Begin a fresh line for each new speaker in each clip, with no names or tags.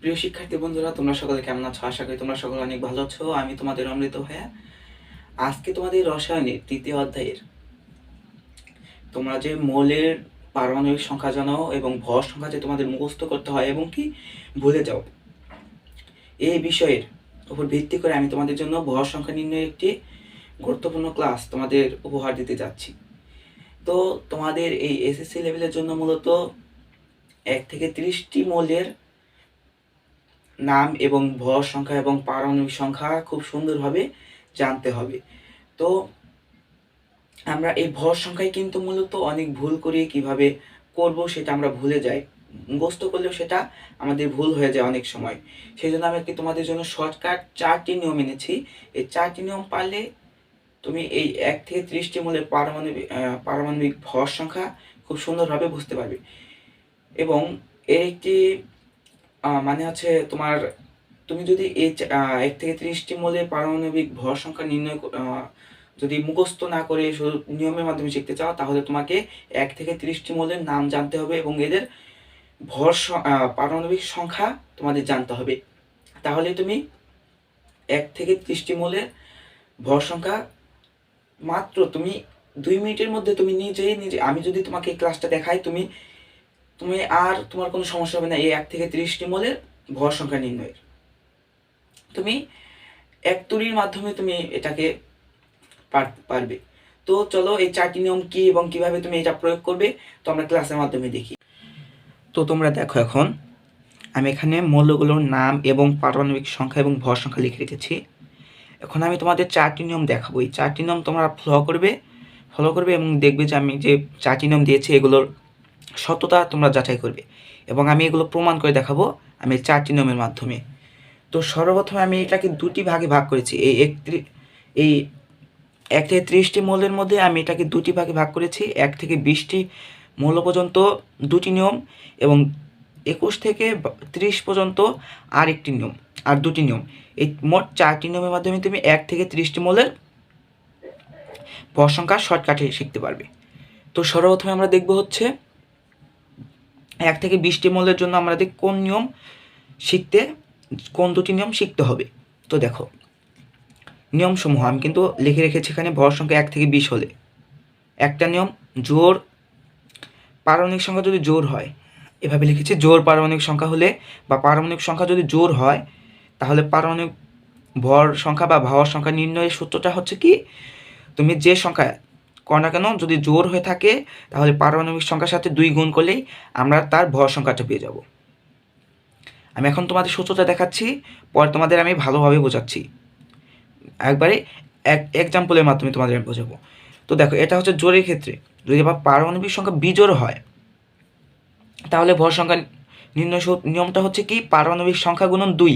প্রিয় শিক্ষার্থী বন্ধুরা, তোমরা সকলে কেমন আছো? আশা করি তোমরা সকলে অনেক ভালো আছো। আমি তোমাদের অমৃত ভাইয়া। আজকে তোমাদের রসায়নের তৃতীয় অধ্যায়ের। তোমরা যে মৌলের পারমাণবিক সংখ্যা জানো এবং ভর সংখ্যা যে তোমাদের মুখস্থ করতে হয় এবং কি ভুলে যাও। এই বিষয়ের উপর ভিত্তি করে আমি তোমাদের জন্য ভর সংখ্যা নির্ণয়ের একটি গুরুত্বপূর্ণ ক্লাস তোমাদের উপহার দিতে যাচ্ছি। তো তোমাদের এই এসএসসি লেভেলের জন্য মূলত এক থেকে ত্রিশটি মৌলের নাম এবং ভর সংখ্যা এবং পারমাণবিক সংখ্যা খুব সুন্দরভাবে জানতে হবে। তো আমরা এই ভর সংখ্যায় কিন্তু মূলত অনেক ভুল করি কীভাবে করব সেটা আমরা ভুলে যাই। মুখস্থ করলেও সেটা আমাদের ভুল হয়ে যায় অনেক সময়। সেই জন্য আমি কি তোমাদের জন্য শর্টকাট চারটি নিয়ম এনেছি। এই চারটি নিয়ম পারলে তুমি এই এক থেকে ত্রিশটি মূলের পারমাণবিক পারমাণবিক ভর সংখ্যা খুব সুন্দরভাবে বুঝতে পারবে। এবং এর একটি মানে হচ্ছে তোমার তুমি যদি এই এক থেকে ত্রিশটি মূলের পারমাণবিক ভর সংখ্যা নির্ণয় যদি মুখস্থ না করে নিয়মের মাধ্যমে শিখতে চাও, তাহলে তোমাকে এক থেকে ত্রিশটি মূলের নাম জানতে হবে এবং এদের ভর পারমাণবিক সংখ্যা তোমাদের জানতে হবে। তাহলে তুমি এক থেকে ত্রিশটি মূলের ভর সংখ্যা মাত্র তুমি দুই মিনিটের মধ্যে তুমি নিজেই নিজে, আমি যদি তোমাকে ক্লাসটা দেখাই, তুমি তুমি আর তোমার কোনো সমস্যা হবে না, এই এক থেকে ত্রিশটি মূলের ভর সংখ্যা নির্ণয়ের। তুমি এক তুরির মাধ্যমে তুমি এটাকে পারবে। তো চলো এই চারটি নিয়ম কি এবং কীভাবে তুমি এটা প্রয়োগ করবে, তো আমরা ক্লাসের মাধ্যমে দেখি। তো তোমরা দেখো এখন, আমি এখানে মৌলগুলোর নাম এবং পারমাণবিক সংখ্যা এবং ভর সংখ্যা লিখে রেখেছি। এখন আমি তোমাদের চারটি নিয়ম দেখাবো। এই চারটি নিয়ম তোমরা ফলো করবে ফলো করবে এবং দেখবে যে আমি যে চারটি নিয়ম দিয়েছি, এগুলোর সত্যতা তোমরা যাচাই করবে। এবং আমি এগুলো প্রমাণ করে দেখাবো আমি চারটি নিয়মের মাধ্যমে। তো সর্বপ্রথমে আমি এটাকে দুটি ভাগে ভাগ করেছি। এই একত্রি এই এক থেকে ত্রিশটি মৌলের মধ্যে আমি এটাকে দুটি ভাগে ভাগ করেছি। এক থেকে বিশটি মৌল পর্যন্ত দুটি নিয়ম এবং একুশ থেকে ত্রিশ পর্যন্ত আর একটি নিয়ম আর দুটি নিয়ম। এই মোট চারটি নিয়মের মাধ্যমে তুমি এক থেকে ত্রিশটি মৌলের ভর সংখ্যা শর্টকাটে শিখতে পারবে। তো সর্বপ্রথমে আমরা দেখব হচ্ছে এক থেকে বিশটি মৌলের জন্য আমাদের কোন নিয়ম শিখতে, কোন দুটি নিয়ম শিখতে হবে? তো দেখো, নিয়মসমূহ আমি কিন্তু লিখে রেখেছি এখানে, ভর সংখ্যা এক থেকে বিশ হলে। একটা নিয়ম, জোর, পারমাণবিক সংখ্যা যদি জোর হয়, এভাবে লিখেছি, জোর পারমাণবিক সংখ্যা হলে বা পারমাণবিক সংখ্যা যদি জোর হয়, তাহলে পারমাণবিক ভর সংখ্যা বা ভর সংখ্যা নির্ণয়ের সূত্রটা হচ্ছে কি? তুমি যে সংখ্যা করো না কেন? যদি জোর হয়ে থাকে, তাহলে পারমাণবিক সংখ্যার সাথে দুই গুণ করলেই আমরা তার ভর সংখ্যাটা পেয়ে যাব। আমি এখন তোমাদের সূত্রটা দেখাচ্ছি, পরে তোমাদের আমি ভালোভাবে বোঝাচ্ছি। একবারে এক এক্সাম্পলের মাধ্যমে তোমাদের আমি বোঝাবো। তো দেখো, এটা হচ্ছে জোরের ক্ষেত্রে। যদি আবার পারমাণবিক সংখ্যা বিজোর হয়, তাহলে ভর সংখ্যা নির্ণয় নিয়মটা হচ্ছে কি? পারমাণবিক সংখ্যা গুণন দুই।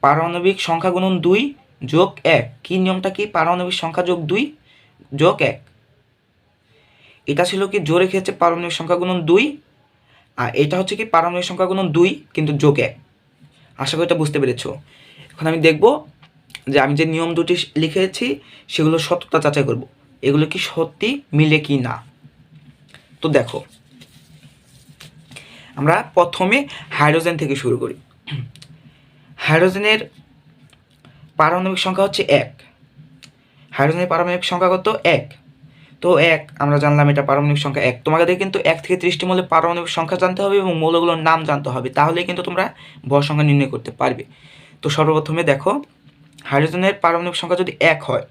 পারমাণবিক সংখ্যা গুণন দুই যোগ এক। কি নিয়মটা কি? পারমাণবিক সংখ্যা যোগ দুই। যোগ এক। এটা ছিল কি জোরে ক্ষেত্রে পারমাণবিক সংখ্যা গুণন দুই, আর এটা হচ্ছে কি পারমাণবিক সংখ্যা গুণন দুই, কিন্তু যোগ এক। আশা করি এটা বুঝতে পেরেছ। এখন আমি দেখব যে আমি যে নিয়ম দুটি লিখেছি, সেগুলো সত্যতা যাচাই করব। এগুলো কি সত্যি, মিলে কি না? তো দেখো, আমরা প্রথমে হাইড্রোজেন থেকে শুরু করি। হাইড্রোজেনের পারমাণবিক সংখ্যা হচ্ছে এক। হাইড্রোজেনের পারমাণবিক সংখ্যা কত? এক। তো এক আমরা জানলাম এটা পারমাণবিক সংখ্যা এক। তোমাদের কিন্তু এক থেকে ত্রিশটি মৌলে পারমাণবিক সংখ্যা জানতে হবে এবং মৌলগুলোর নাম জানতে হবে। তাহলে কিন্তু তোমরা ভর সংখ্যা নির্ণয় করতে পারবে। তো সর্বপ্রথমে দেখো হাইড্রোজেনের পারমাণবিক সংখ্যা যদি এক হয়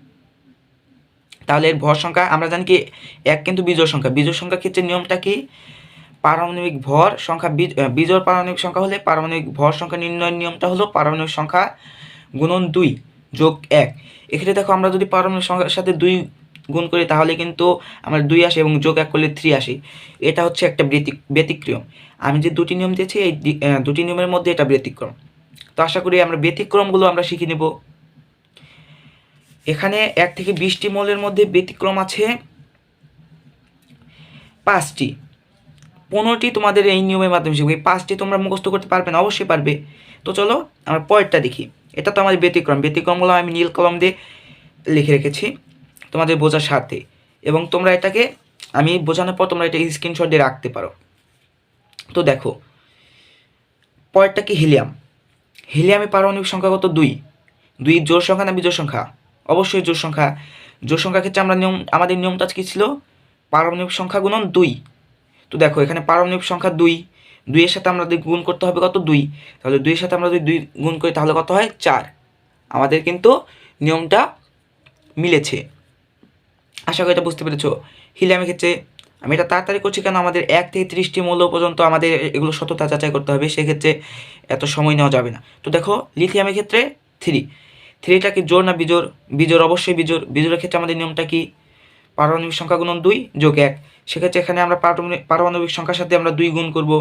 তাহলে এর ভর সংখ্যা আমরা জানি কি এক কিন্তু বিজোড় সংখ্যা। বিজোড় সংখ্যার ক্ষেত্রে নিয়মটা কি? পারমাণবিক ভর সংখ্যা বীজ- আহ, বিজোড় পারমাণবিক সংখ্যা হলে পারমাণবিক ভর সংখ্যা নির্ণয়ের নিয়মটা হলো পারমাণবিক সংখ্যা গুণন দুই। যোগ এক। এক্ষেত্রে দেখো আমরা যদি পারমাণবিক সংখ্যার সাথে দুই গুণ করি, তাহলে কিন্তু আমার দুই আসে এবং যোগ এক করলে থ্রি আসে। এটা হচ্ছে একটা ব্যতিক ব্যতিক্রম। আমি যে দুটি নিয়ম দিয়েছি, এই দুটি নিয়মের মধ্যে এটা ব্যতিক্রম। তো আশা করি আমরা ব্যতিক্রমগুলো আমরা শিখে নেব। এখানে এক থেকে বিশটি মৌলের মধ্যে ব্যতিক্রম আছে পাঁচটি। পনেরোটি তোমাদের এই নিয়মের মাধ্যমে শিখবে। পাঁচটি তোমরা মুখস্থ করতে পারবে না, অবশ্যই পারবে। তো চলো আমরা পরেরটা দেখি। এটা তো আমাদের ব্যতিক্রম। ব্যতিক্রমগুলো আমি নীল কলম দিয়ে লিখে রেখেছি তোমাদের বোঝার স্বার্থে এবং তোমরা এটাকে, আমি বোঝানোর পর তোমরা এটা স্ক্রিনশট দিয়ে রাখতে পারো। তো দেখো, পরেরটা কি? হিলিয়াম। হিলিয়ামে পারমাণবিক সংখ্যা কত? দুই। দুই জোর সংখ্যা না বিজোড় সংখ্যা? অবশ্যই জোর সংখ্যা। জোর সংখ্যা ক্ষেত্রে আমরা নিয়ম, আমাদের নিয়মটা কি ছিল? পারমাণবিক সংখ্যা গুণন দুই। তো দেখো, এখানে পারমাণবিক সংখ্যা দুই। দুইয়ের সাথে আমরা যদি গুণ করতে হবে কত? দুই। তাহলে দুইয়ের সাথে আমরা যদি দুই গুণ করি, তাহলে কত হয়? চার। আমাদের কিন্তু নিয়মটা মিলেছে। আশা করি এটা বুঝতে পেরেছ। হিলিয়ামের ক্ষেত্রে, আমি এটা তাড়াতাড়ি করছি কেন? আমাদের এক থেকে ত্রিশটি মূল্য পর্যন্ত আমাদের এগুলো সততা যাচাই করতে হবে। সেক্ষেত্রে এত সময় নেওয়া যাবে না। তো দেখো, লিথিয়ামের ক্ষেত্রে থ্রি। থ্রিটা কি জোর না বিজোর বিজোর অবশ্যই বিজোর বিজোরের ক্ষেত্রে আমাদের নিয়মটা কি? পারমাণবিক সংখ্যা গুণন দুই যোগ এক। সেক্ষেত্রে এখানে আমরা পারমাণবিক সংখ্যার সাথে আমরা দুই গুণ করব।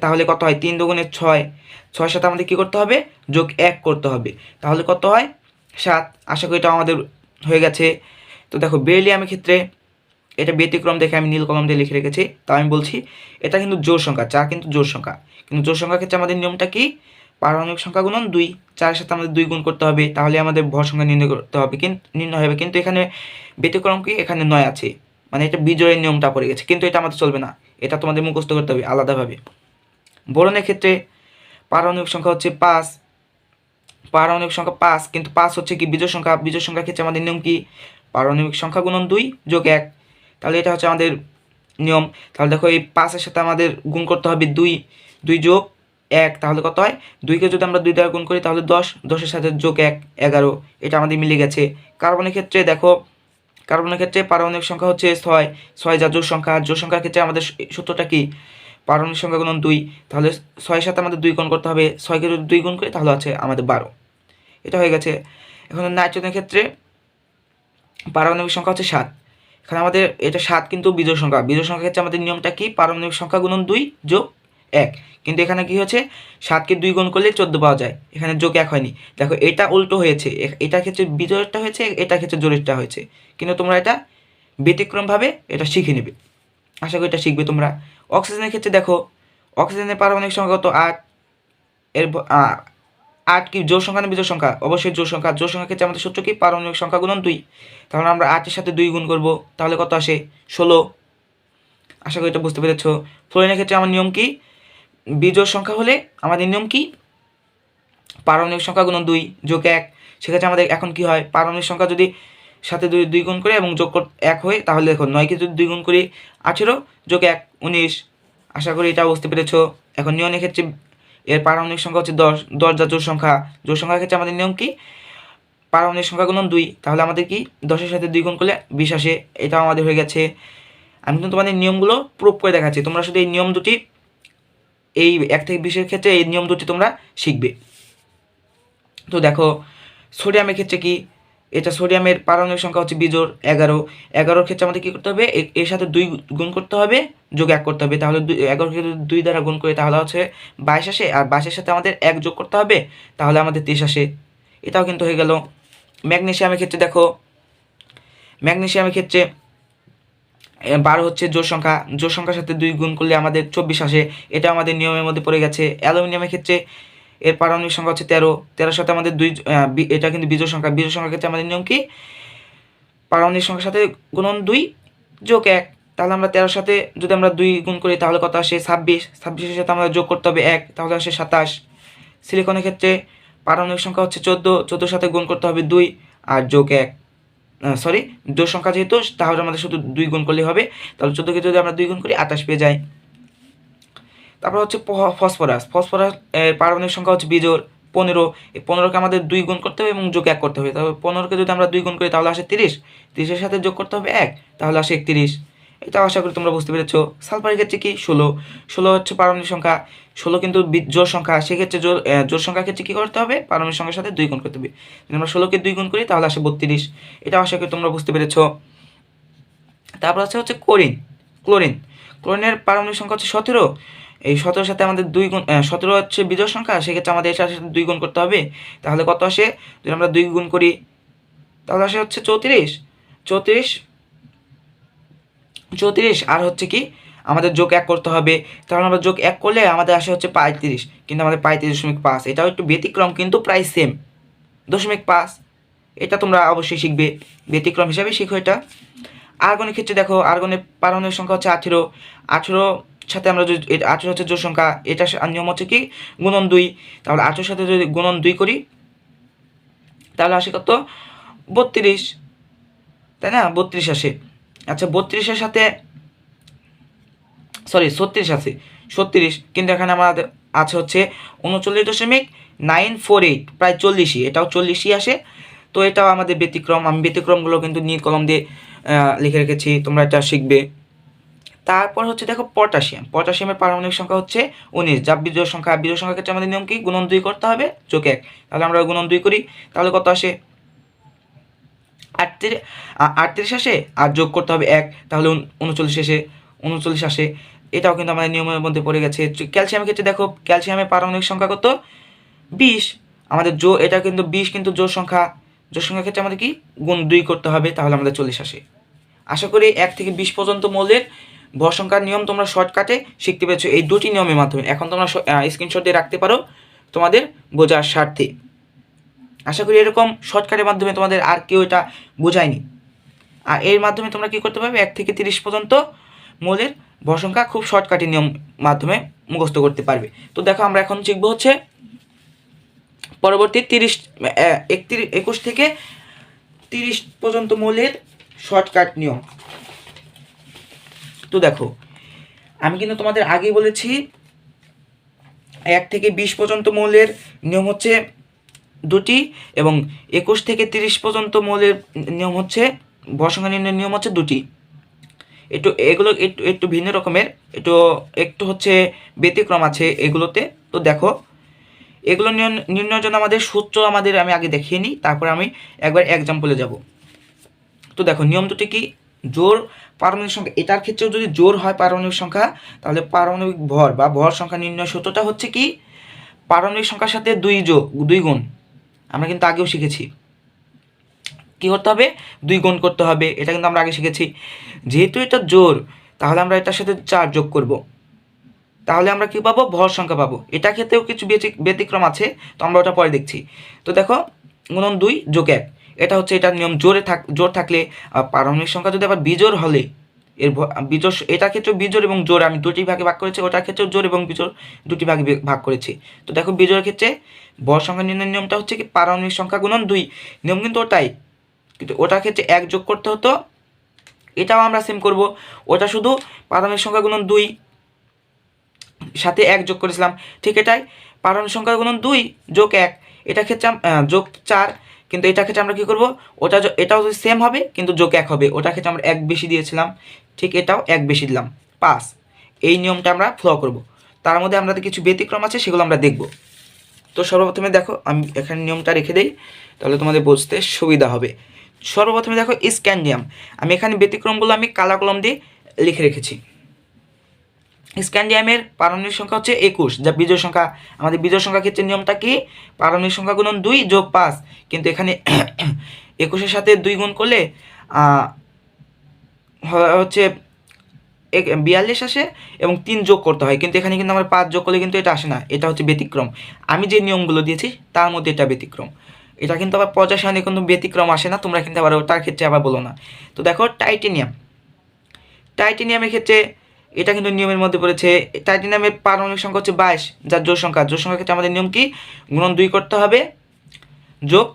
তাহলে কত হয়? তিন দুগুণের ছয়। ছয়ের সাথে আমাদের কী করতে হবে? যোগ এক করতে হবে। তাহলে কত হয়? সাত। আশা করি এটা আমাদের হয়ে গেছে। তো দেখো বেরিলিয়ামের ক্ষেত্রে এটা ব্যতিক্রম দেখে আমি নীল কলম দিয়ে লিখে রেখেছি। তা আমি বলছি, এটা কিন্তু জোর সংখ্যা চার কিন্তু জোর সংখ্যা। কিন্তু জোর সংখ্যার ক্ষেত্রে আমাদের নিয়মটা কি? পারমাণবিক সংখ্যা গুণন দুই। চারের সাথে আমাদের দুই গুণ করতে হবে। তাহলে আমাদের ভর সংখ্যা নির্ণয় করতে হবে। কিন্তু নির্ণয় হবে। কিন্তু এখানে ব্যতিক্রম কি? এখানে নয় আছে। মানে এটা বিজয়ের নিয়মটা পড়ে গেছে। কিন্তু এটা আমাদের চলবে না। এটা তোমাদের মুখস্থ করতে হবে আলাদাভাবে। বোরনের ক্ষেত্রে পারমাণবিক সংখ্যা হচ্ছে পাঁচ। পারমাণবিক সংখ্যা পাঁচ, কিন্তু পাঁচ হচ্ছে কি বিজয় সংখ্যা। বিজয় সংখ্যার ক্ষেত্রে আমাদের নিয়ম কি? পারমাণবিক সংখ্যা গুণন দুই যোগ এক। তাহলে এটা হচ্ছে আমাদের নিয়ম। তাহলে দেখো এই পাঁচের সাথে আমাদের গুণ করতে হবে দুই। দুই যোগ এক তাহলে কত হয়? দুইকে যদি আমরা দুই দ্বারা গুণ করি তাহলে দশ। দশের সাথে যোগ এক, এগারো। এটা আমাদের মিলে গেছে। কার্বনের ক্ষেত্রে দেখো, কার্বনের ক্ষেত্রে পারমাণবিক সংখ্যা হচ্ছে ছয়। ছয় যা জোর সংখ্যা। জোর সংখ্যার ক্ষেত্রে আমাদের সূত্রটা কি? পারমাণবিক সংখ্যা গুণন দুই, তাহলে ছয়ের সাথে আমাদের দুই গুণ করতে হবে। ছয়কে যদি দুই গুণ করি, তাহলে আছে আমাদের বারো। এটা হয়ে গেছে। এখন নাইট্রোজেনের ক্ষেত্রে পারমাণবিক সংখ্যা হচ্ছে সাত। এখানে আমাদের এটা সাত কিন্তু বিজোড় সংখ্যা। বিজোড় সংখ্যা ক্ষেত্রে আমাদের নিয়মটা কি? পারমাণবিক সংখ্যা গুণন দুই যোগ এক। কিন্তু এখানে কি হচ্ছে? সাতকে দুই গুণ করলে চোদ্দ পাওয়া যায়। এখানে যোগ এক হয়নি। দেখো, এটা উল্টো হয়েছে। এটার ক্ষেত্রে বিজোড়টা হয়েছে, এটার ক্ষেত্রে জোরেরটা হয়েছে। কিন্তু তোমরা এটা ব্যতিক্রমভাবে এটা শিখে নেবে। আশা করি এটা শিখবে তোমরা। অক্সিজেনের ক্ষেত্রে দেখো, অক্সিজেনের পারমাণবিক সংখ্যা কত? আট। এর আট কি? জোর সংখ্যা না বিজোড় সংখ্যা? অবশ্যই জোর সংখ্যা। জোর সংখ্যার ক্ষেত্রে আমাদের সূত্র কি? পারমাণবিক সংখ্যা গুণন দুই। তাহলে আমরা আটের সাথে দুই গুণ করব। তাহলে কত আসে? ষোলো। আশা করি এটা বুঝতে পেরেছ। ফ্লোরিনের ক্ষেত্রে আমার নিয়ম কি? বিজোড় সংখ্যা হলে আমাদের নিয়ম কি? পারমাণবিক সংখ্যা গুণন দুই, যোগ এক। সেক্ষেত্রে আমাদের এখন কি হয়? পারমাণবিক সংখ্যা যদি সাথে দুই দুই গুণ করে এবং যোগ এক হয়, তাহলে দেখো নয়কে যদি দুই গুণ করি আঠেরো, যোগ এক উনিশ। আশা করি এটা বুঝতে পেরেছ। এখন নিয়নের ক্ষেত্রে এর পারমাণবিক সংখ্যা হচ্ছে দশ। দশ যা জোর সংখ্যা। জোর সংখ্যার ক্ষেত্রে আমাদের নিয়ম কি? পারমাণবিক সংখ্যা গুণন দুই। তাহলে আমাদের কি? দশের সাথে দুই গুণ করলে বিশ আসে। এটাও আমাদের হয়ে গেছে। আমি কিন্তু তোমাদের নিয়মগুলো প্রুভ করে দেখাচ্ছি। তোমরা শুধু এই নিয়ম দুটি, এই এক থেকে বিশের ক্ষেত্রে এই নিয়ম দুটি তোমরা শিখবে। তো দেখো সোডিয়ামের ক্ষেত্রে কি? এটা সোডিয়ামের পারমাণবিক সংখ্যা হচ্ছে বিজোর এগারো। এগারোর ক্ষেত্রে আমাদের কী করতে হবে? এর সাথে দুই গুণ করতে হবে, যোগ এক করতে হবে। তাহলে যদি দুই দ্বারা গুণ করে, তাহলে হচ্ছে বাইশ আসে। আর বাইশের সাথে আমাদের এক যোগ করতে হবে, তাহলে আমাদের তেইশ আসে। এটাও কিন্তু হয়ে গেল। ম্যাগনেশিয়ামের ক্ষেত্রে দেখো, ম্যাগনেশিয়ামের ক্ষেত্রে বারো হচ্ছে জোর সংখ্যা। জোর সংখ্যার সাথে দুই গুণ করলে আমাদের চব্বিশ আসে। এটা আমাদের নিয়মের মধ্যে পড়ে গেছে। অ্যালুমিনিয়ামের ক্ষেত্রে এর পারমাণবিক সংখ্যা হচ্ছে তেরো। তেরোর সাথে আমাদের দুই এটা কিন্তু বিজোড় সংখ্যা। বিজোড় সংখ্যার ক্ষেত্রে আমাদের নিয়ম কি? পারমাণবিক সংখ্যার সাথে গুণন দুই যোগ এক। তাহলে আমরা তেরোর সাথে যদি আমরা দুই গুণ করি, তাহলে কত আসে? ছাব্বিশ। ছাব্বিশের সাথে আমাদের যোগ করতে হবে এক, তাহলে আসে সাতাশ। সিলিকনের ক্ষেত্রে পারমাণবিক সংখ্যা হচ্ছে চোদ্দ। চোদ্দোর সাথে গুণ করতে হবে দুই আর যোগ এক। সরি জোর সংখ্যা যেহেতু, তাহলে আমাদের শুধু দুই গুণ করলেই হবে। তাহলে চোদ্দোকে যদি আমরা দুই গুণ করি আঠাশ পেয়ে যাই তারপর হচ্ছে ফসফরাস। ফসফরাস পারমাণবিক সংখ্যা হচ্ছে বিজোড়, পনেরো। এই পনেরোকে আমাদের দুই গুণ করতে হবে এবং যোগ এক করতে হবে। তাহলে পনেরোকে যদি আমরা দুই গুণ করি, তাহলে আসে তিরিশ। তিরিশের সাথে যোগ করতে হবে এক, তাহলে আসে একত্রিশ। এটা আশা করি তোমরা বুঝতে পেরেছ। সালফারের ক্ষেত্রে কি? ষোলো। ষোলো হচ্ছে পারমাণবিক সংখ্যা। ষোলো কিন্তু জোর সংখ্যা। সেক্ষেত্রে জোর জোর সংখ্যার ক্ষেত্রে কী করতে হবে? পারমাণবিক সংখ্যার সাথে দুই গুণ করতে হবে। যদি আমরা ষোলোকে দুই গুণ করি, তাহলে আসে বত্রিশ। এটা আশা করি তোমরা বুঝতে পেরেছ। তারপর আছে হচ্ছে ক্লোরিন। ক্লোরিন। ক্লোরিনের পারমাণবিক সংখ্যা হচ্ছে সতেরো। এই সতেরোর সাথে আমাদের দুই গুণ সতেরো হচ্ছে বিজোড় সংখ্যা, সেক্ষেত্রে আমাদের এটার সাথে দুই গুণ করতে হবে। তাহলে কত আসে? যদি আমরা দুই গুণ করি, তাহলে আসে হচ্ছে চৌত্রিশ। চৌত্রিশ চৌত্রিশ, আর হচ্ছে কি? আমাদের যোগ এক করতে হবে। তাহলে আমরা যোগ এক করলে আমাদের আসে হচ্ছে পঁয়ত্রিশ, কিন্তু আমাদের পঁয়ত্রিশ দশমিক পাঁচ। এটাও একটু ব্যতিক্রম, কিন্তু প্রায় সেম দশমিক পাঁচ, এটা তোমরা অবশ্যই শিখবে। ব্যতিক্রম হিসাবে শিখো এটা। আর্গনের ক্ষেত্রে দেখো আর্গনের পারমাণবিক সংখ্যা হচ্ছে আঠেরো। আঠেরো সাথে আমরা যদি আঠেরো হচ্ছে জোর সংখ্যা, এটা নিয়ম হচ্ছে কি? গুণন দুই। তাহলে আঠেরোর সাথে যদি গুণন দুই করি, তাহলে আসে কত? বত্রিশ। তাই না? বত্রিশ আসে। আচ্ছা বত্রিশের সাথে সরি ছত্রিশ আছে। ছত্রিশ। কিন্তু এখানে আমাদের আছে হচ্ছে উনচল্লিশ দশমিক নাইন ফোর এইট, প্রায় চল্লিশই। এটাও চল্লিশই আসে। তো এটাও আমাদের ব্যতিক্রম। আমি ব্যতিক্রমগুলো কিন্তু নীল কলম দিয়ে লিখে রেখেছি। তোমরা এটা শিখবে। তারপর হচ্ছে দেখো পটাশিয়াম। পটাশিয়ামের পারমাণবিক সংখ্যা হচ্ছে উনিশ। যা বিজয় সংখ্যা বিজয় সংখ্যার ক্ষেত্রে আমাদের নিয়ম কি? গুণন দুই করতে হবে, যোগ এক। তাহলে আমরা গুণন দুই করি। তাহলে কত আসে? আটত্রিশ আটত্রিশ আসে আর যোগ করতে হবে এক। তাহলে উনচল্লিশ এসে উনচল্লিশ আসে। এটাও কিন্তু আমাদের নিয়মের মধ্যে পড়ে গেছে। ক্যালসিয়ামের ক্ষেত্রে দেখো, ক্যালসিয়ামের পারমাণবিক সংখ্যা কত? বিশ। আমাদের জো এটা কিন্তু বিশ কিন্তু জোর সংখ্যা। জোর সংখ্যার ক্ষেত্রে আমাদের কি? গুণ দুই করতে হবে, তাহলে আমাদের চল্লিশ আসে। আশা করি এক থেকে বিশ পর্যন্ত মৌলের ভর সংখ্যার নিয়ম তোমরা শর্টকাটে শিখতে পেরেছ। এই দুটি নিয়মের মাধ্যমে। এখন তোমরা স্ক্রিনশট দিয়ে রাখতে পারো তোমাদের বোঝার স্বার্থে। আশা করি এরকম শর্টকাটের মাধ্যমে তোমাদের আর কেউ এটা বোঝায়নি। আর এর মাধ্যমে তোমরা কি করতে পারবে? এক থেকে তিরিশ পর্যন্ত মৌলের ভর সংখ্যা খুব শর্টকাটের নিয়ম মাধ্যমে মুখস্থ করতে পারবে। তো দেখো, আমরা এখন শিখব হচ্ছে পরবর্তী তিরিশ একত্রিশ, একুশ থেকে তিরিশ পর্যন্ত মৌলের শর্টকাট নিয়ম। তো দেখো, আমি কিন্তু তোমাদের আগেই বলেছি, এক থেকে বিশ পর্যন্ত মৌলের নিয়ম হচ্ছে দুটি এবং একুশ থেকে তিরিশ পর্যন্ত মৌলের নিয়ম হচ্ছে বর্ষঙ্গা নির্ণয়ের নিয়ম হচ্ছে দুটি। একটু এগুলো একটু একটু ভিন্ন রকমের, একটু একটু হচ্ছে ব্যতিক্রম আছে এগুলোতে। তো দেখো, এগুলো নির্ণ- নির্ণয়ের জন্য আমাদের সূত্র আমাদের আমি আগে দেখিয়ে নিই, তারপরে আমি একবার এক্সাম্পলে যাব। তো দেখো, নিয়ম দুটি কি? জোর পারমাণবিক সংখ্যা, এটার ক্ষেত্রেও যদি জোর হয় পারমাণবিক সংখ্যা, তাহলে পারমাণবিক ভর বা ভর সংখ্যা নির্ণয় সত্যটা হচ্ছে কি? পারমাণবিক সংখ্যার সাথে দুই যোগ দুই গুণ। আমরা কিন্তু আগেও শিখেছি। কি করতে হবে? দুই গুণ করতে হবে। এটা কিন্তু আমরা আগে শিখেছি। যেহেতু এটা জোর, তাহলে আমরা এটার সাথে চার যোগ করব। তাহলে আমরা কি পাবো? ভর সংখ্যা পাবো। এটা ক্ষেত্রেও কিছু ব্যতি- ব্যতিক্রম আছে, তো আমরা ওটা পরে দেখছি। তো দেখো, গুণন দুই যোগ এক। এটা হচ্ছে এটার নিয়ম, জোরে থাক, জোর থাকলে পারমাণবিক সংখ্যা যদি আবার বিজোর হলে, এর বিজোর এটার ক্ষেত্রে বিজোর এবং জোর আমি দুটি ভাগে ভাগ করেছি, ওটার ক্ষেত্রেও জোর এবং বিজোর দুটি ভাগে ভাগ করেছি। তো দেখো বিজোরের ক্ষেত্রে ভর সংখ্যা নির্ণয়ের নিয়মটা হচ্ছে কি, পারমাণবিক সংখ্যা গুণন দুই। নিয়ম কিন্তু ওটাই। কিন্তু ওটার ক্ষেত্রে এক যোগ করতে হতো, এটাও আমরা সেম করব। ওটা শুধু পারমাণবিক সংখ্যা গুণন দুই, সাথে এক যোগ করেছিলাম, ঠিক এটাই। পারমাণবিক সংখ্যা গুণন দুই যোগ এক এটা ক্ষেত্রে যোগ চার কিন্তু এটা ক্ষেত্রে আমরা কী করব? ওটা এটাও যদি সেম হবে, কিন্তু যোগ এক হবে। ওটা ক্ষেত্রে আমরা এক বেশি দিয়েছিলাম। ঠিক এটাও এক বেশি দিলাম। পাস। এই নিয়মটা আমরা ফলো করব। তার মধ্যে আমাদের কিছু ব্যতিক্রম আছে, সেগুলো আমরা দেখব। তো সর্বপ্রথমে দেখো, আমি এখানে নিয়মটা রেখে দেই, তাহলে তোমাদের বুঝতে সুবিধা হবে। সর্বপ্রথমে দেখো স্ক্যান্ডিয়াম আমি এখানে ব্যতিক্রমগুলো আমি কালা কলম দিয়ে লিখে রেখেছি। স্ক্যান্ডিয়ামের পারমাণবিক সংখ্যা হচ্ছে একুশ, যা বিজয় সংখ্যা। আমাদের বিজয় সংখ্যা ক্ষেত্রে নিয়মটা কি? পারমাণবিক সংখ্যা গুণন দুই যোগ পাঁচ। কিন্তু এখানে একুশের সাথে দুই গুণ করলে হচ্ছে বিয়াল্লিশ আসে এবং তিন যোগ করতে হয়। কিন্তু এখানে কিন্তু আমার পাঁচ যোগ করলে কিন্তু এটা আসে না। এটা হচ্ছে ব্যতিক্রম। আমি যে নিয়মগুলো দিয়েছি, তার মধ্যে এটা ব্যতিক্রম। এটা কিন্তু আবার পর্যায় সারণী কোনো ব্যতিক্রম আসে না, তোমরা কিন্তু আবার ওটার ক্ষেত্রে আবার বলো না। তো দেখো, টাইটেনিয়াম। টাইটেনিয়ামের ক্ষেত্রে এটা কিন্তু নিয়মের মধ্যে পড়েছে। টাইটেনিয়ামের পারমাণবিক সংখ্যা হচ্ছে বাইশ, যার জোর সংখ্যা। জোর সংখ্যার ক্ষেত্রে আমাদের নিয়ম কি? গুণন দুই করতে হবে, যোগ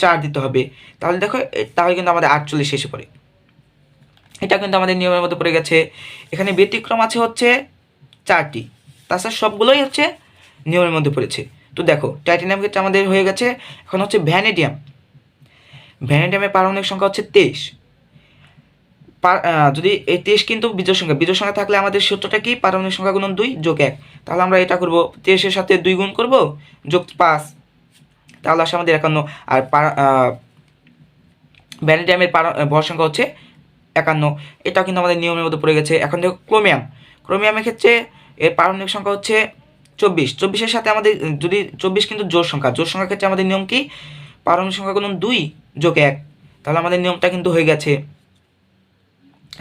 চার দিতে হবে। তাহলে দেখো তাহলে কিন্তু আমাদের আটচল্লিশ শেষে পড়ে। এটা কিন্তু আমাদের নিয়মের মধ্যে পড়ে গেছে। এখানে ব্যতিক্রম আছে হচ্ছে চারটি। তাছাড়া সবগুলোই হচ্ছে নিয়মের মধ্যে পড়েছে। তো দেখো, টাইটেনিয়াম ক্ষেত্রে আমাদের হয়ে গেছে, এখন হচ্ছে ভ্যানেডিয়াম। ভ্যানেডিয়ামের পারমাণবিক সংখ্যা হচ্ছে তেইশ। যদি এই তেইশ কিন্তু বিজয় সংখ্যা। বিজয় সংখ্যা থাকলে আমাদের সূত্রটা কি? পারমাণবিক সংখ্যা গুণন দুই যোগ এক। তাহলে আমরা এটা করব, তেইশের সাথে দুই গুণ করব, যোগ পাঁচ। তাহলে আসে আমাদের একান্ন। আর পার- ভর সংখ্যা হচ্ছে একান্ন। এটাও কিন্তু আমাদের নিয়মের মধ্যে পড়ে গেছে। এখন দেখো ক্রোমিয়াম। ক্রোমিয়ামের ক্ষেত্রে এর পারমাণবিক সংখ্যা হচ্ছে চব্বিশ। চব্বিশের সাথে আমাদের, যদি চব্বিশ কিন্তু জোর সংখ্যা জোর সংখ্যার ক্ষেত্রে আমাদের নিয়ম কি? পারমাণবিক সংখ্যা গুণন দুই যোগ এক। তাহলে আমাদের নিয়মটা কিন্তু হয়ে গেছে।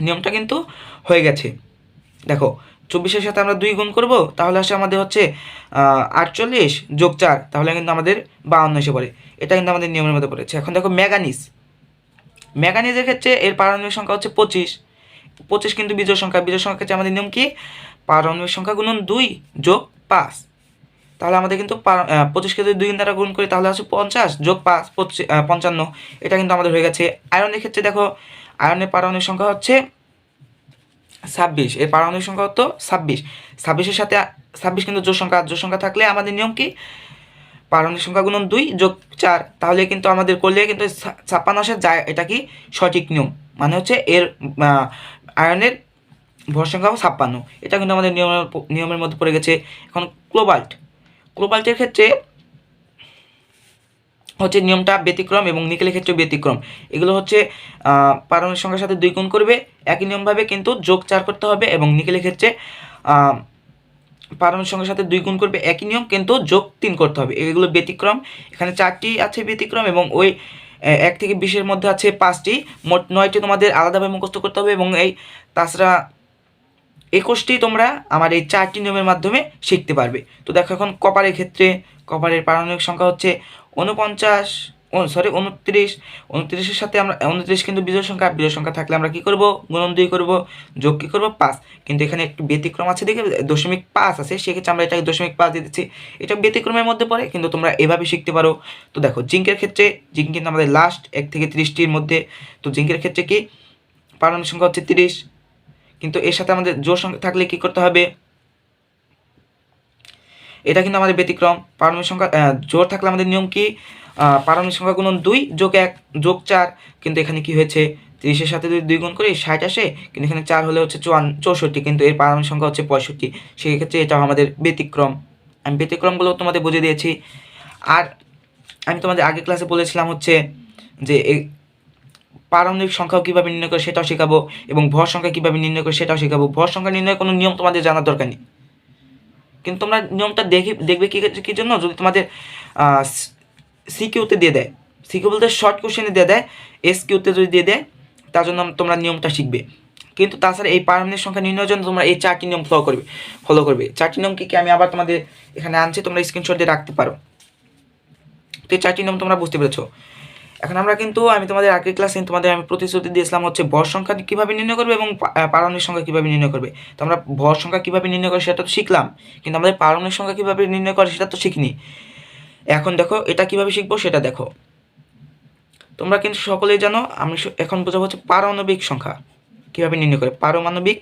নিয়মটা কিন্তু হয়ে গেছে। দেখো, চব্বিশের সাথে আমরা দুই গুণ করব, তাহলে আসে আমাদের হচ্ছে আটচল্লিশ যোগ চার, তাহলে কিন্তু আমাদের বাউন্ন এসে পড়ে। এটা কিন্তু আমাদের নিয়মের মধ্যে পড়েছে। এখন দেখো ম্যাগানিস ম্যাগানিজের ক্ষেত্রে এর পারমাণবিক সংখ্যা হচ্ছে পঁচিশ। পঁচিশ কিন্তু বিজয় সংখ্যা। বিজয় সংখ্যার ক্ষেত্রে আমাদের নিয়ম কি? পারমাণবিক সংখ্যা গুণন দুই যোগ পাঁচ। তাহলে আমাদের কিন্তু পঁচিশকে যদি দুই দ্বারা গুণ করি, তাহলে আছে পঞ্চাশ যোগ পাঁচ পঞ্চান্ন। এটা কিন্তু আমাদের হয়ে গেছে। আয়রনের ক্ষেত্রে দেখো আয়রনের পারমাণবিক সংখ্যা হচ্ছে ছাব্বিশ। এর পারমাণবিক সংখ্যা হতো ছাব্বিশ। ছাব্বিশের সাথে ছাব্বিশ কিন্তু জোর সংখ্যা। জোর সংখ্যা থাকলে আমাদের নিয়ম কি? পারমাণবিক সংখ্যা গুণন দুই যোগ চার। তাহলে কিন্তু আমাদের করলে কিন্তু ছাপ্পান্ন আসে। যায় এটা কি? সঠিক নিয়ম। মানে হচ্ছে এর আয়নের ভর সংখ্যাও ছাপ্পান্ন। এটা কিন্তু আমাদের নিয়মের নিয়মের মধ্যে পড়ে গেছে। এখন ক্লোবাল্ট ক্লোবাল্টের ক্ষেত্রে হচ্ছে নিয়মটা ব্যতিক্রম এবং নিকেলের ক্ষেত্রে ব্যতিক্রম। এগুলো হচ্ছে পারমাণবিক সংখ্যার সাথে দুই গুণ করবে, একই নিয়মভাবে কিন্তু যোগ চার করতে হবে এবং নিকেলের ক্ষেত্রে পারমাণবিক সংখ্যার সাথে দুই গুণ করবে, একই নিয়ম কিন্তু যোগ তিন করতে হবে। এগুলো ব্যতিক্রম। এখানে চারটি আছে ব্যতিক্রম এবং ওই এক থেকে বিশের মধ্যে আছে পাঁচটি। মোট নয়টি তোমাদের আলাদাভাবে মুখস্থ করতে হবে এবং এই তাছাড়া একুশটি তোমরা আমার এই চারটি নিয়মের মাধ্যমে শিখতে পারবে। তো দেখো এখন কপারের ক্ষেত্রে, কপারের পারমাণবিক সংখ্যা হচ্ছে উনপঞ্চাশ সরি উনত্রিশ উনত্রিশের সাথে আমরা উনত্রিশ কিন্তু বিজয় সংখ্যা বিজয় সংখ্যা থাকলে আমরা কি করব? গুণন দুই করব, যোগ কী করব? পাঁচ। কিন্তু এখানে একটু ব্যতিক্রম আছে, দেখে দশমিক পাঁচ আছে, সেক্ষেত্রে আমরা এটাকে দশমিক পাঁচ দিয়ে দিচ্ছি। এটা ব্যতিক্রমের মধ্যে পড়ে, কিন্তু তোমরা এভাবে শিখতে পারো। তো দেখো, জিঙ্কের ক্ষেত্রে, জিঙ্ক কিন্তু আমাদের লাস্ট এক থেকে তিরিশটির মধ্যে। তো জিঙ্কের ক্ষেত্রে কি? পারমাণবিক সংখ্যা হচ্ছে তিরিশ। কিন্তু এর সাথে আমাদের জোর সংখ্যা থাকলে কি করতে হবে? এটা কিন্তু আমাদের ব্যতিক্রম। পারমাণবিক সংখ্যা জোর থাকলে আমাদের নিয়ম কি? পারমাণবিক সংখ্যা গুণন দুই, যোগ এক, যোগ চার। কিন্তু এখানে কি হয়েছে? তিরিশের সাথে যদি দুই গুণ করি, ষাট আসে। কিন্তু এখানে চার হলে হচ্ছে চুয়ান, চৌষট্টি। কিন্তু এর পারমাণবিক সংখ্যা হচ্ছে পঁয়ষট্টি। সেক্ষেত্রে এটা আমাদের ব্যতিক্রম। আমি ব্যতিক্রমগুলো তোমাদের বুঝিয়ে দিয়েছি। আর আমি তোমাদের আগের ক্লাসে বলেছিলাম হচ্ছে যে পারমাণবিক সংখ্যাও কীভাবে নির্ণয় করে সেটাও শেখাবো এবং ভর সংখ্যা কীভাবে নির্ণয় করে সেটাও শেখাবো। ভর সংখ্যা নির্ণয় কোনো নিয়ম তোমাদের জানার দরকার নেই। কিন্তু তোমরা নিয়মটা দেখে, দেখবে কী কী জন্য? যদি তোমাদের সিকিউতে দিয়ে দেয়, সিকিউ বলতে শর্ট কোশ্চেনে দিয়ে দেয় এস কিউতে যদি দিয়ে দেয়, তার জন্য তোমরা নিয়মটা শিখবে। কিন্তু তাছাড়া এই পারমাণবিক সংখ্যা নির্ণয়ের জন্য তোমরা এই চারটি নিয়ম ফলো করবে ফলো করবে। চারটি নিয়ম কী কী আমি আবার তোমাদের এখানে আনছি, তোমরা স্ক্রিনশট দিয়ে রাখতে পারো। তো এই চারটি নিয়ম তোমরা বুঝতে পেরেছ। এখন আমরা কিন্তু, আমি তোমাদের আগের ক্লাসে তোমাদের আমি প্রতিশ্রুতি দিয়েছিলাম হচ্ছে ভর সংখ্যা কীভাবে নির্ণয় করবে এবং পারমাণবিক সংখ্যা কীভাবে নির্ণয় করবে। তো আমরা ভর সংখ্যা কীভাবে নির্ণয় করে সেটা তো শিখলাম, কিন্তু আমাদের পারমাণবিক সংখ্যা কীভাবে নির্ণয় করে সেটা তো শিখিনি। এখন দেখো, এটা কীভাবে শিখব সেটা দেখো। তোমরা কিন্তু সকলেই জানো, আমি এখন বোঝাবো হচ্ছে পারমাণবিক সংখ্যা কীভাবে নির্ণয় করে, পারমাণবিক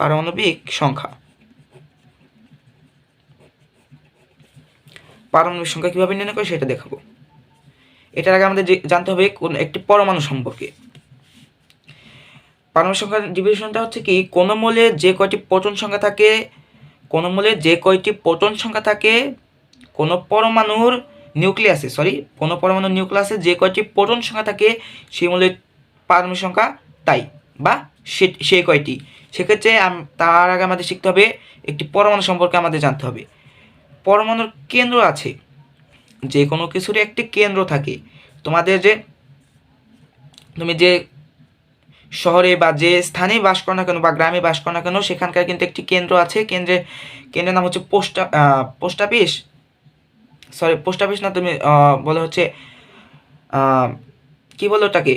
পারমাণবিক সংখ্যা। পারমাণবিক সংখ্যা কীভাবে নির্ণয় করে সেটা দেখাবো। এটার আগে আমাদের জানতে হবে কোন একটি পরমাণু সম্পর্কে। পারমাণবিক সংখ্যার ডিভিশনটা হচ্ছে কি, কোন মূলে যে কয়টি প্রোটন সংখ্যা থাকে, কোন মূলে যে কয়টি প্রোটন সংখ্যা থাকে, কোন পরমাণুর নিউক্লিয়াসে সরি কোন পরমাণুর নিউক্লিয়াসে যে কয়টি প্রোটন সংখ্যা থাকে, সেই মূলের পারমাণবিক সংখ্যা তাই বা সে সেই কয়টি। সেক্ষেত্রে তার আগে আমাদের শিখতে হবে, একটি পরমাণু সম্পর্কে আমাদের জানতে হবে। পরমাণুর কেন্দ্র আছে। যে কোনো কিছুরই একটি কেন্দ্র থাকে। তোমাদের যে, তুমি যে শহরে বা যে স্থানে বাস করো না কেন বা গ্রামে বাস করো না কেন, সেখানকার কিন্তু একটি কেন্দ্র আছে। কেন্দ্রে, কেন্দ্রের নাম হচ্ছে post post office. Sorry, post office না, তুমি বলে হচ্ছে কি বলো ওটাকে?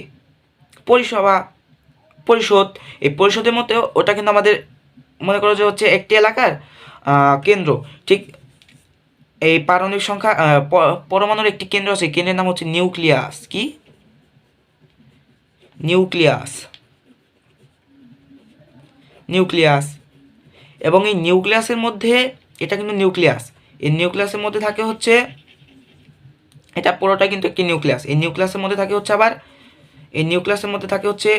পরিষেবা, পরিষদ। এই পরিষদের মধ্যে ওটা কিন্তু আমাদের মনে করো যে হচ্ছে একটি এলাকার কেন্দ্র। ঠিক এই পারমাণবিক সংখ্যা পরমাণুর একটি কেন্দ্র আছে, কেন্দ্রের নাম হচ্ছে নিউক্লিয়াস, কি? নিউক্লিয়াস। নিউক্লিয়াস। এবং এই নিউক্লিয়াসের মধ্যে, এটা কিন্তু নিউক্লিয়াস, এই নিউক্লিয়াসের মধ্যে থাকে হচ্ছে, এটা পুরোটা কিন্তু একটি নিউক্লিয়াস, এই নিউক্লিয়াসের মধ্যে থাকে হচ্ছে আবার, এই নিউক্লিয়াসের মধ্যে থাকে হচ্ছে,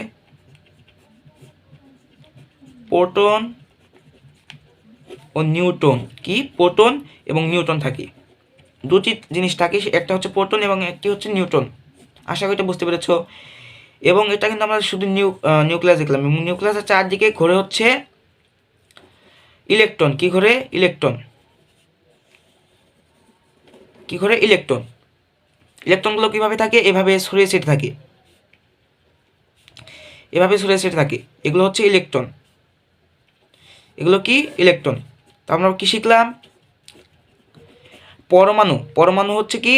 প্রোটন ও নিউটন। কি? প্রোটন এবং নিউটন থাকে। দুটি জিনিস থাকে একটা হচ্ছে প্রোটন এবং একটি হচ্ছে নিউটন। আশা করি বুঝতে পেরেছ। এবং এটা কিন্তু আমরা শুধু নিউ নিউক্লিয়াস দেখলাম। এবং নিউক্লিয়াসের চারদিকে ঘোরে হচ্ছে ইলেকট্রন। কি ঘোরে? ইলেকট্রন। কি ঘোরে? ইলেকট্রন। ইলেকট্রনগুলো কীভাবে থাকে? এভাবে ছড়িয়ে ছিটে থাকে। এভাবে ছড়িয়ে ছিটে থাকে। এগুলো হচ্ছে ইলেকট্রন। এগুলো কি? ইলেকট্রন। তো আমরা কি শিখলাম? পরমাণু। পরমাণু হচ্ছে কি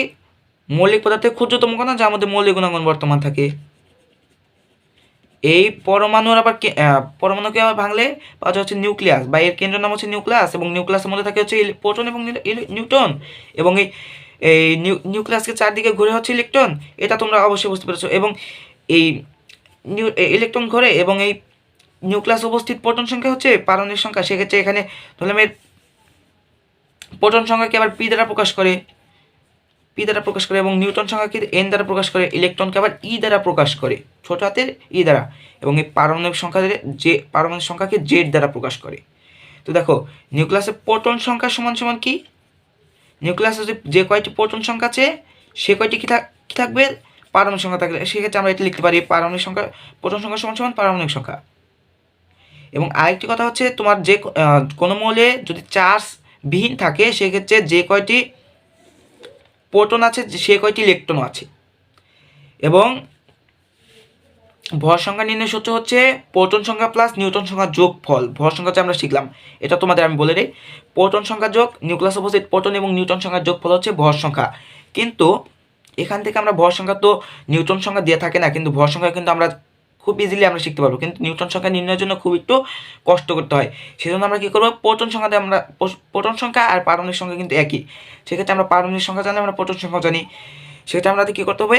মৌলিক পদার্থের ক্ষুদ্রতম কণা যার মধ্যে মৌলিক গুণাগুণ বর্তমান থাকে।
এই পরমাণুর আবার পরমাণুকে আবার ভাঙলে পাওয়া হচ্ছে নিউক্লিয়াস বা এর কেন্দ্র নাম হচ্ছে নিউক্লিয়াস এবং নিউক্লিয়াসের মধ্যে থাকে হচ্ছে প্রোটন এবং নিউ- ইলে- নিউট্রন এবং এই এই নিউ- নিউক্লিয়াসকে চারদিকে ঘুরে হচ্ছে ইলেকট্রন। এটা তোমরা অবশ্যই বুঝতে পেরেছ এবং এই নিউ ইলেকট্রন ঘোরে এবং এই নিউক্লিয়াস উপস্থিত প্রোটন সংখ্যা হচ্ছে পারমাণবিক সংখ্যা। সেক্ষেত্রে এখানে ধরলাম এর প্রোটন সংখ্যাকে আবার পি দ্বারা প্রকাশ করে, পি দ্বারা প্রকাশ করে এবং নিউটন সংখ্যাকে এন দ্বারা প্রকাশ করে, ইলেকট্রনকে আবার ই দ্বারা প্রকাশ করে, ছোট হাতের ই দ্বারা এবং এই পারমাণবিক সংখ্যা যে, পারমাণবিক সংখ্যাকে জেড দ্বারা প্রকাশ করে। তো দেখো নিউক্লিয়াসের প্রোটন সংখ্যা সমান সমান কি? নিউক্লিয়াসে যে কয়টি প্রোটন সংখ্যা আছে, সে কয়টি কি থাকবে? পারমাণবিক সংখ্যা থাকলে, সেক্ষেত্রে আমরা এটা লিখতে পারি, পারমাণবিক সংখ্যা, প্রোটন সংখ্যা সমান সমান পারমাণবিক সংখ্যা। এবং আরেকটি কথা হচ্ছে তোমার যে কোনো মৌলে যদি চার্জ বিহীন থাকে, সেক্ষেত্রে যে কয়টি প্রোটন আছে সে কয়টি ইলেকট্রনও আছে। এবং ভর সংখ্যা নির্ণয় সূত্র হচ্ছে প্রোটন সংখ্যা প্লাস নিউটন সংখ্যা যোগ ফল। ভর সংখ্যা হচ্ছে আমরা শিখলাম, এটা তোমাদের আমি বলে দিই। প্রোটন সংখ্যা যোগ, নিউক্লিয়াস অপোজিট প্রোটন এবং নিউটন সংখ্যা যোগ ফল হচ্ছে ভর সংখ্যা। কিন্তু এখান থেকে আমরা ভর সংখ্যা তো নিউটন সংখ্যা দিয়ে থাকে না, কিন্তু ভর সংখ্যা কিন্তু আমরা খুব ইজিলি আমরা শিখতে পারব। কিন্তু নিউটন সংখ্যা নির্ণয়ের জন্য খুব একটু কষ্ট করতে হয়। সেজন্য আমরা কী করব? প্রোটন সংখ্যাতে আমরা প্রোটন সংখ্যা আর পারমাণবিক সংখ্যা কিন্তু একই। সেক্ষেত্রে আমরা পারমাণবিক সংখ্যা জানি, আমরা প্রোটন সংখ্যা জানি। সেক্ষেত্রে আমাদের কী করতে হবে?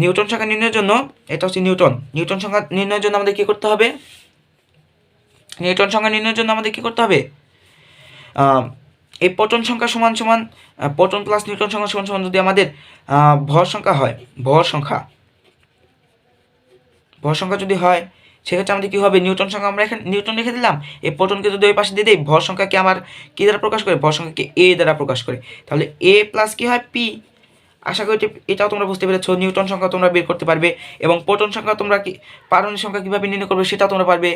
নিউটন সংখ্যা নির্ণয়ের জন্য, এটা হচ্ছে নিউটন নিউটন সংখ্যা নির্ণয়ের জন্য আমাদের কী করতে হবে? নিউটন সংখ্যা নির্ণয়ের জন্য আমাদের কী করতে হবে? এই পটন সংখ্যা সমান সমান পটন প্লাস নিউটন সংখ্যা সমান সমান যদি আমাদের ভর সংখ্যা হয়, ভর সংখ্যা। ভর সংখ্যা যদি হয়, সেক্ষেত্রে আমাদের কী হবে? নিউটন সংখ্যা আমরা এখানে নিউটন রেখে দিলাম। এই পটনকে যদি ওই পাশে দিয়ে দিই, ভর সংখ্যাকে আমার কী দ্বারা প্রকাশ করে? ভর সংখ্যাকে এ দ্বারা প্রকাশ করে। তাহলে এ প্লাস কী হয়? পি। আশা করি এটাও তোমরা বুঝতে পেরেছ। নিউটন সংখ্যা তোমরা বের করতে পারবে এবং প্রোটন সংখ্যা তোমরা কি পারমাণবিক সংখ্যা কীভাবে নির্ণয় করবে সেটাও তোমরা পারবে।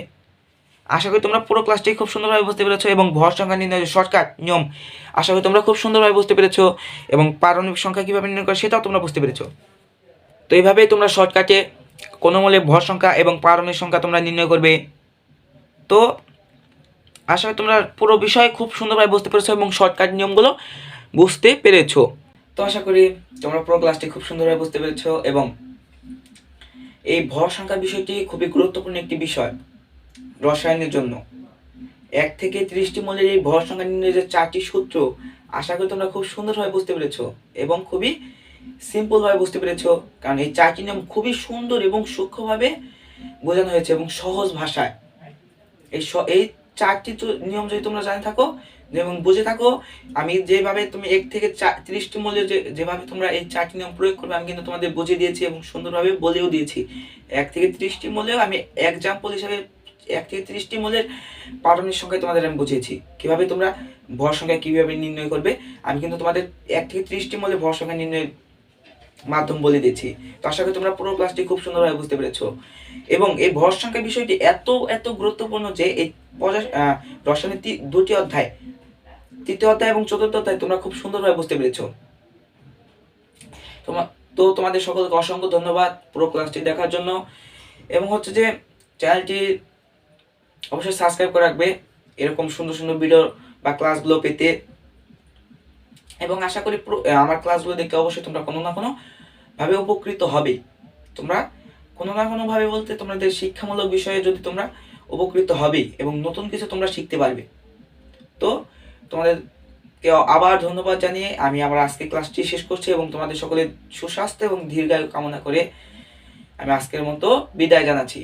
আশা করি তোমরা পুরো ক্লাসটি খুব সুন্দরভাবে বুঝতে পেরেছ এবং ভর সংখ্যা নির্ণয় শর্টকাট নিয়ম, আশা করি তোমরা খুব সুন্দরভাবে বুঝতে পেরেছ এবং পারমাণবিক সংখ্যা কীভাবে নির্ণয় করে সেটাও তোমরা বুঝতে পেরেছ। তো এইভাবেই তোমরা শর্টকাটে কোনো মূলে ভর সংখ্যা এবং পারমাণবিক সংখ্যা তোমরা নির্ণয় করবে। তো, আশা করি তোমরা পুরো বিষয় খুব সুন্দরভাবে বুঝতে পেরেছ এবং শর্টকাট নিয়মগুলো বুঝতে পেরেছ। তো, আশা করি তোমরা পুরো ক্লাসটি খুব সুন্দরভাবে বুঝতে পেরেছ এবং এই ভর সংখ্যা বিষয়টি খুবই গুরুত্বপূর্ণ একটি বিষয় রসায়নের জন্য। এক থেকে ত্রিশটি মূলের এই ভর সংখ্যা নির্ণয়ের যে চারটি সূত্র, আশা করি তোমরা খুব সুন্দরভাবে বুঝতে পেরেছ এবং খুবই সিম্পলভাবে বুঝতে পেরেছ, কারণ এই চারটি নিয়ম খুবই সুন্দর এবং সূক্ষ্মভাবে বোঝানো হয়েছে এবং সহজ ভাষায়। এই এই চারটি নিয়ম যদি তোমরা জানে থাকো এবং বুঝে থাকো, আমি যেভাবে তুমি এক থেকে ত্রিশটি মূল্যে যেভাবে তোমরা এই চারটি নিয়ম প্রয়োগ করবে, আমি কিন্তু তোমাদের বুঝিয়ে দিয়েছি এবং সুন্দরভাবে বলেও দিয়েছি। এক থেকে ত্রিশটি মূল্যেও আমি এক্সাম্পল হিসাবে এক থেকে ত্রিশটি মূল্যের পারমাণবিক সংখ্যায় তোমাদের আমি বুঝিয়েছি। কীভাবে তোমরা ভর সংখ্যা কীভাবে নির্ণয় করবে, আমি কিন্তু তোমাদের এক থেকে ত্রিশটি মূল্যের ভর সংখ্যা নির্ণয়ের মাধ্যম বলে দিচ্ছি। তো আশা করি তোমরা পুরো ক্লাসটি খুব সুন্দরভাবে বুঝতে পেরেছ। এবং এই ভর সংখ্যা বিষয়টি এত এত গুরুত্বপূর্ণ যে এই রসায়নের দুটি অধ্যায়, তৃতীয় অধ্যায় এবং চতুর্থ অধ্যায় তোমরা খুব সুন্দরভাবে বুঝতে পেরেছ। তোমার তো তোমাদের সকলকে অসংখ্য ধন্যবাদ পুরো ক্লাসটি দেখার জন্য। এবং হচ্ছে যে চ্যানেলটি অবশ্যই সাবস্ক্রাইব করে রাখবে। এরকম সুন্দর সুন্দর ভিডিও বা ক্লাসগুলো পেতে এবং আশা করি আমার ক্লাসগুলো দেখে অবশ্যই তোমরা কোনো না কোনো ভাবে উপকৃত হবে। তোমরা কোনো না কোনো ভাবে বলতে তোমাদের শিক্ষামূলক বিষয়ে যদি তোমরা উপকৃত হবে এবং নতুন কিছু তোমরা শিখতে পারবে। তো তোমাদেরকে আবার ধন্যবাদ জানিয়ে আমি আমার আজকে ক্লাসটি শেষ করছি এবং তোমাদের সকলের সুস্বাস্থ্য এবং দীর্ঘায়ু কামনা করে আমি আজকের মতো বিদায় জানাচ্ছি।